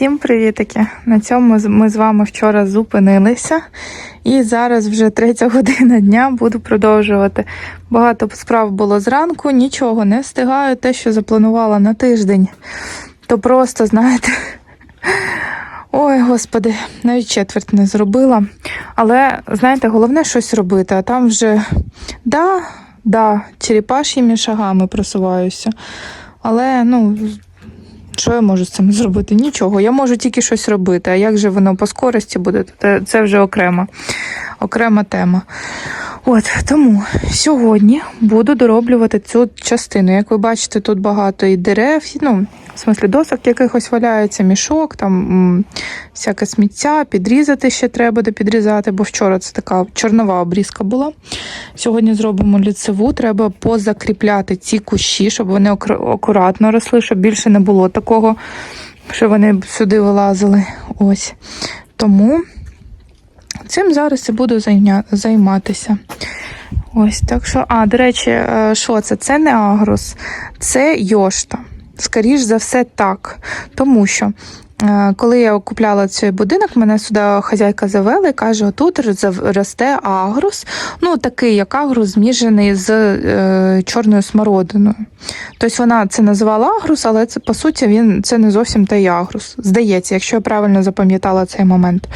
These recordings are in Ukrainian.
Всім привітики! На цьому ми з вами вчора зупинилися, і зараз вже третя година дня буду продовжувати. Багато справ було зранку, нічого не встигаю. Те, що запланувала на тиждень, то просто, знаєте. Ой, господи, навіть четверть не зробила. Але, знаєте, головне щось робити, а там вже да, да, черепашніми шагами просуваюся. Але, ну, що я можу з цим зробити? Нічого. Я можу тільки щось робити. А як же воно по скорості буде, це вже окрема, окрема тема. От тому сьогодні буду дороблювати цю частину. Як ви бачите, тут багато і дерев, ну, в смислі досок якихось валяється, мішок, там всяке сміття, підрізати ще треба буде підрізати, бо вчора це така чорнова обрізка була. Сьогодні зробимо ліцеву, треба позакріпляти ці кущі, щоб вони акура- акуратно росли, щоб більше не було такого, що вони сюди вилазили. Ось. Тому цим зараз і буду зайня- займатися. Ось так що, а, до речі, е, що це? Це не агрос, це йошта. Скоріш за все, так. Тому що. Е, Коли я купляла цей будинок, мене сюди хазяйка завела і каже: тут росте агрус, ну такий як агрус, зміжений з е, чорною смородиною. Тобто вона це називала агрус, але це по суті він це не зовсім той агрус. Здається, якщо я правильно запам'ятала цей момент.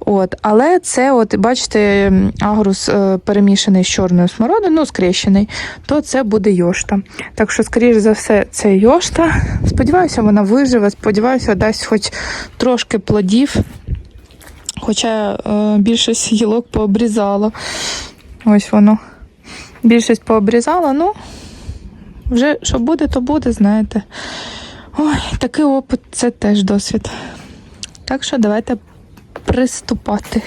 От, але це, от бачите, агрус е, перемішаний з чорною смородиною, ну, скрещений, то це буде йошта. Так що, скоріш за все, це йошта. Сподіваюся, вона виживе, сподіваюся, дасть хоч трошки плодів. Хоча е, більшість гілок пообрізала. Ось воно. Більшість пообрізала, ну, вже що буде, то буде, знаєте. Ой, такий опит це теж досвід. Так що давайте приступати.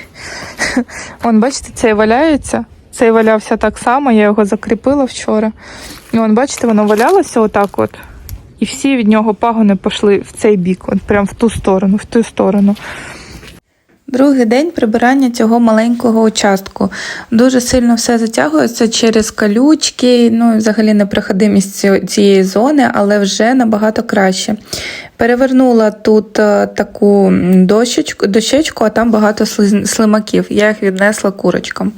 Вон, бачите, цей валяється. Цей валявся так само, я його закріпила вчора. І вон, бачите, воно валялося отак от. І всі від нього пагони пішли в цей бік, от прям в ту сторону, в ту сторону. Другий день прибирання цього маленького участку. Дуже сильно все затягується через калючки, ну і взагалі непроходимість цієї зони, але вже набагато краще. Перевернула тут е, таку дощечку, дощечку, а там багато слимаків. Я їх віднесла курочкам.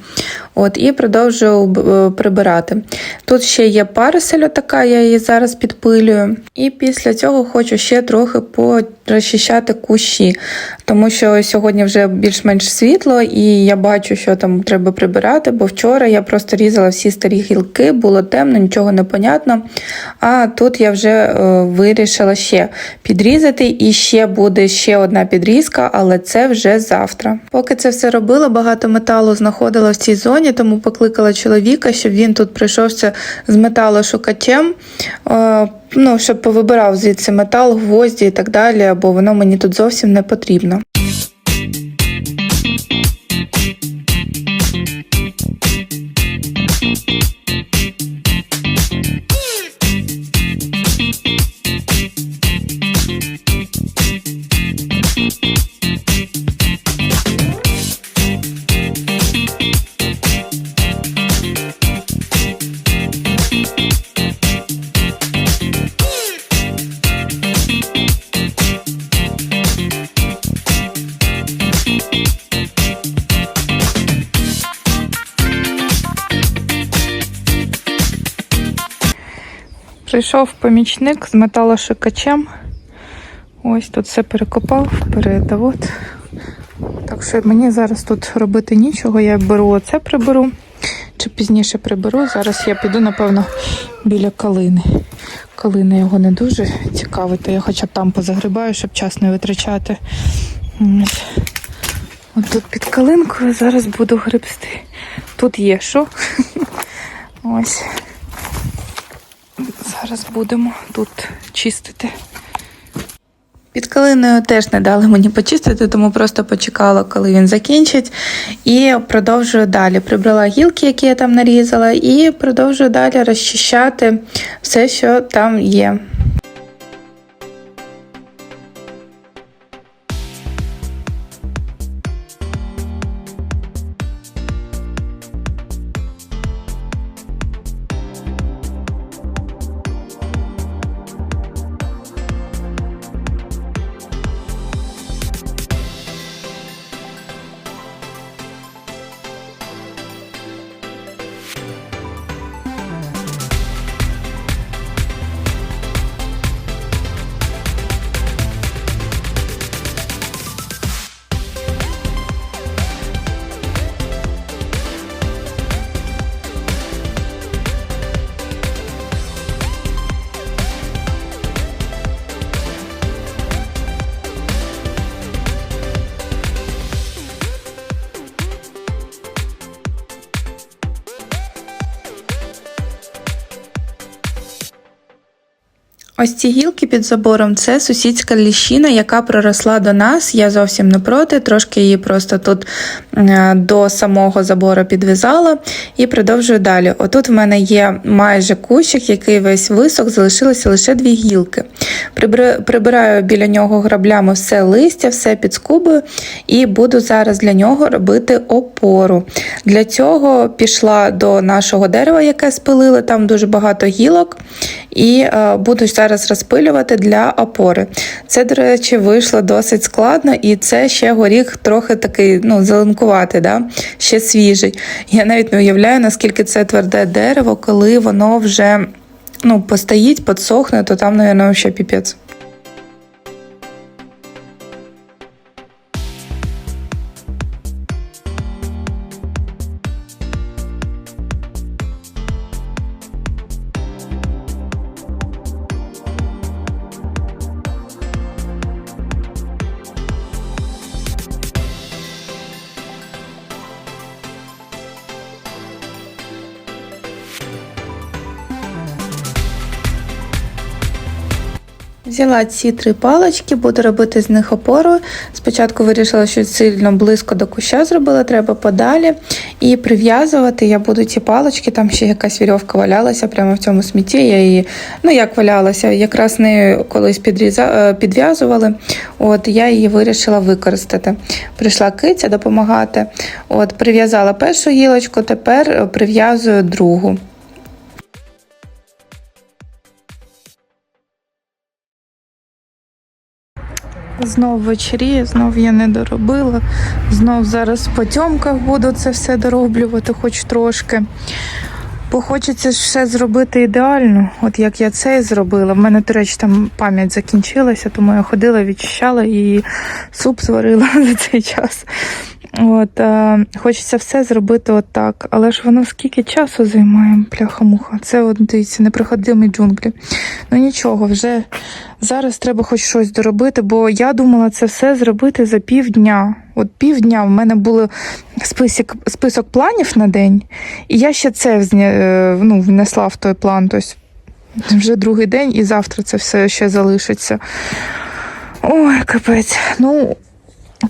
От, і продовжую е, прибирати. Тут ще є парасель, така, я її зараз підпилюю. І після цього хочу ще трохи порозчищати кущі, тому що сьогодні вже більш-менш світло, і я бачу, що там треба прибирати, бо вчора я просто різала всі старі гілки, було темно, нічого не понятно. А тут я вже е, вирішила ще підрізати, і ще буде ще одна підрізка, але це вже завтра. Поки це все робила, багато металу знаходила в цій зоні, тому покликала чоловіка, щоб він тут прийшовся з металошукачем. Е, Ну, щоб повибирав звідси метал, гвозді і так далі, бо воно мені тут зовсім не потрібно. Прийшов помічник з металошукачем. Ось тут все перекопав, передав. От. Так що мені зараз тут робити нічого. Я беру оце приберу. Чи пізніше приберу. Зараз я піду, напевно, біля калини. Калина його не дуже цікавить, я хоча б там позагрибаю, щоб час не витрачати. Ось. От тут під калинкою зараз буду грибсти. Тут є що. Ось. Зараз будемо тут чистити. Під калиною теж не дали мені почистити, тому просто почекала, коли він закінчить. І продовжую далі. Прибрала гілки, які я там нарізала, і продовжую далі розчищати все, що там є. Ось ці гілки під забором це сусідська ліщина, яка проросла до нас. Я зовсім не проти, трошки її просто тут е, до самого забору підв'язала і продовжую далі. Отут в мене є майже кущик, який весь висох, залишилося лише дві гілки. Прибираю біля нього граблями все листя, все під скубою, і буду зараз для нього робити опору. Для цього пішла до нашого дерева, яке спилили, там дуже багато гілок, і е, буду зараз розпилювати для опори. Це, до речі, вийшло досить складно, і це ще горіх трохи такий ну, зеленкуватий, да? ще свіжий. Я навіть не уявляю, наскільки це тверде дерево, коли воно вже ну, постоїть, подсохне, то там, мабуть, ще піпець. Взяла ці три палочки, буду робити з них опору. Спочатку вирішила, що сильно близько до куща зробила, треба подалі. І прив'язувати я буду ці палочки, там ще якась вірьовка валялася прямо в цьому смітті. Я її, ну як валялася, якраз нею колись е, підв'язували. От я її вирішила використати. Прийшла киця допомагати. От, прив'язала першу гілочку, тепер прив'язую другу. Знов вечері, знов я не доробила. Знов зараз в потьомках буду це все дороблювати, хоч трошки. Бо хочеться все зробити ідеально, от як я це і зробила. В мене, до речі, там пам'ять закінчилася, тому я ходила, відчищала і суп зварила за цей час. От, е, хочеться все зробити отак. Але ж воно скільки часу займає, пляха-муха. Це от дивіться, непроходимі джунглі. Ну нічого, вже зараз треба хоч щось доробити, бо я думала це все зробити за півдня. От півдня в мене був список, список планів на день, і я ще це е, ну, внесла в той план. Тобто вже другий день і завтра це все ще залишиться. Ой, капець. Ну,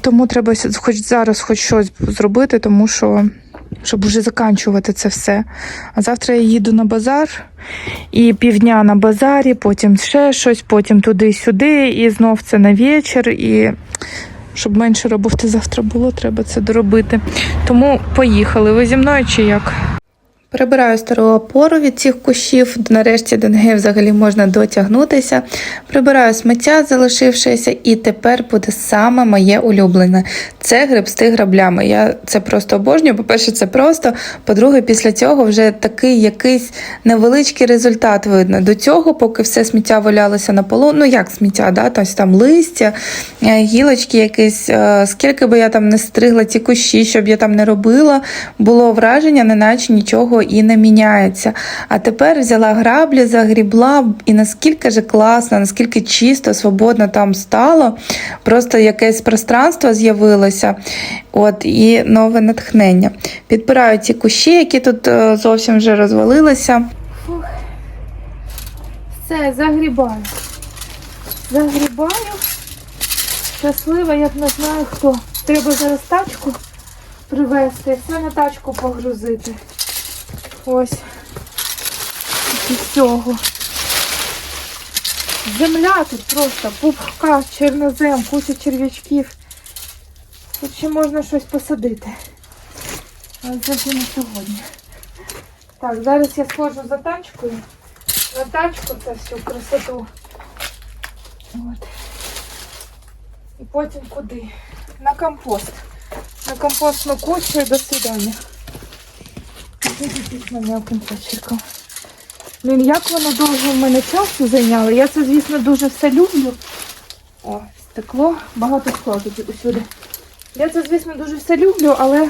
тому треба хоч зараз хоч щось зробити, тому що щоб вже заканчувати це все. А завтра я їду на базар і півдня на базарі, потім ще щось, потім туди-сюди, і знов це на вечір. І щоб менше роботи завтра було, треба це доробити. Тому поїхали. Ви зі мною чи як? Прибираю стару опору від цих кущів, нарешті до неї взагалі можна дотягнутися. Прибираю сміття, залишившеся, і тепер буде саме моє улюблене. Це гребсти граблями. Я це просто обожнюю. По-перше, це просто. По-друге, після цього вже такий якийсь невеличкий результат видно. До цього, поки все сміття валялося на полу, ну як сміття, да? тобто там листя, е, гілочки якісь, е, скільки би я там не стригла ці кущі, щоб я там не робила, було враження, неначе нічого і не міняється. А тепер взяла граблі, загрібла, і наскільки же класно, наскільки чисто, свободно там стало, просто якесь пространство з'явилося. От, і нове натхнення. Підбираю ці кущі, які тут е, зовсім вже розвалилися. Все, загрібаю. Загрібаю. Щаслива, як не знаю хто. Треба зараз тачку привезти, все на тачку погрузити. Ось. І всього. Земля тут просто пупка, чорнозем, куча черв'ячків. Тут ще можна щось посадити. Але це вже не сьогодні. Так, зараз я схожу за тачкою на тачку це всю красоту. От. І потім куди? На компост. На компостну кучу і до свидання. Ідіть мене компостчиком. Блін, як воно довго в мене часу зайняло. Я це, звісно, дуже все люблю. О, стекло, багато скла тут усюди. Я це, звісно, дуже все люблю, але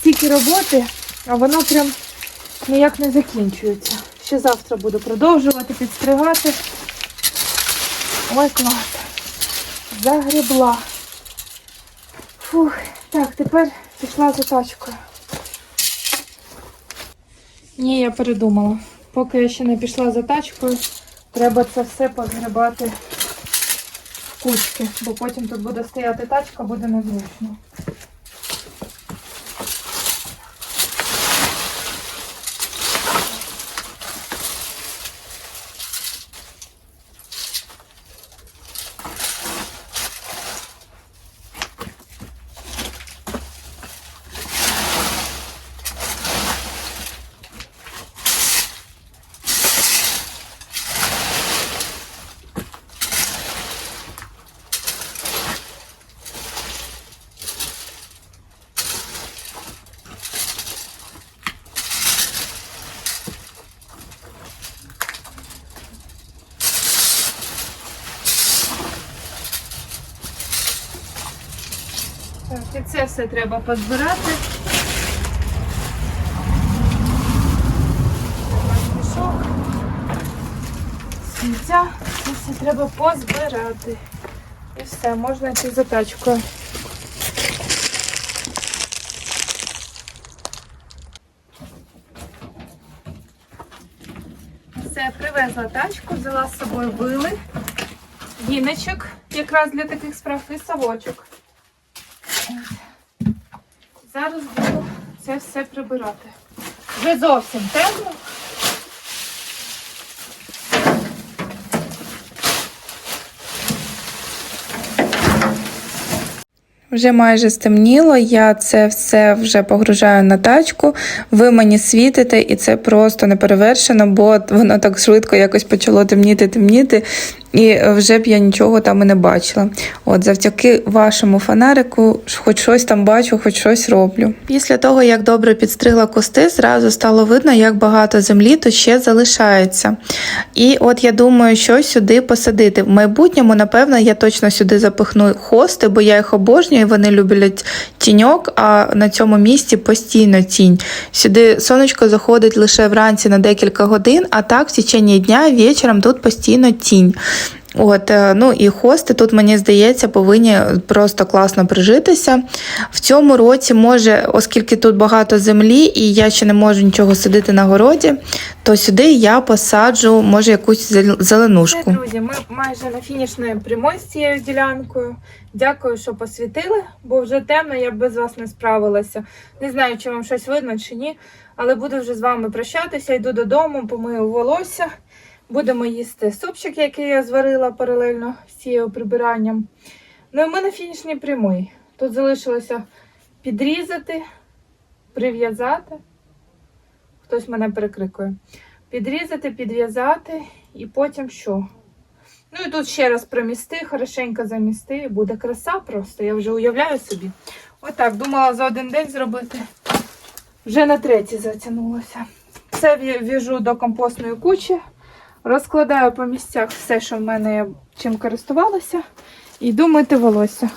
стільки роботи, а воно прям ніяк не закінчується. Ще завтра буду продовжувати підстригати. Ой, клас. Загребла. Фух. Так, тепер пішла за тачкою. Ні, я передумала. Поки я ще не пішла за тачкою, Треба це все позгребати в кучки, бо потім тут буде стояти тачка, буде незручно. Так, і це все треба позбирати. Мішок, сміття, це все треба позбирати. І все, можна йти за тачкою. Все, привезла тачку, взяла з собою вили, віночок, якраз для таких справ, і совочок. Зараз буду це все прибирати. Вже зовсім темно. Вже майже стемніло, я це все вже погружаю на тачку. Ви мені світите, і це просто неперевершено, бо воно так швидко якось почало темніти, темніти, і вже б я нічого там і не бачила. От завдяки вашому фонарику, хоч щось там бачу, хоч щось роблю. Після того, як добре підстригла кусти, зразу стало видно, як багато землі тут ще залишається. І от я думаю, що сюди посадити. В майбутньому, напевно, я точно сюди запихну хости, бо я їх обожнюю, вони люблять тіньок, а на цьому місці постійно тінь. Сюди сонечко заходить лише вранці на декілька годин, а так в течение дня вечором тут постійно тінь. От, е, ну і хости тут, мені здається, повинні просто класно прижитися. В цьому році, може, оскільки тут багато землі, і я ще не можу нічого садити на городі, то сюди я посаджу, може, якусь зел- зеленушку. друзі, ми майже на фінішної прямой з цією ділянкою. Дякую, що посвітили, бо вже темно, я без вас не справилася. Не знаю, чи вам щось видно чи ні, але буду вже з вами прощатися. Йду додому, помию волосся. Будемо їсти супчик, який я зварила паралельно з цією прибиранням. Ну і ми на фінішній прямой. Тут залишилося підрізати, прив'язати. Хтось мене перекрикує. Підрізати, підв'язати і потім що? Ну і тут ще раз промісти, хорошенько замісти, і буде краса просто. Я вже уявляю собі. Отак, думала за один день зробити. Вже на третій затягнулося. Все в'яжу до компостної кучі, розкладаю по місцях все, що в мене чим користувалася, і йду мити волосся.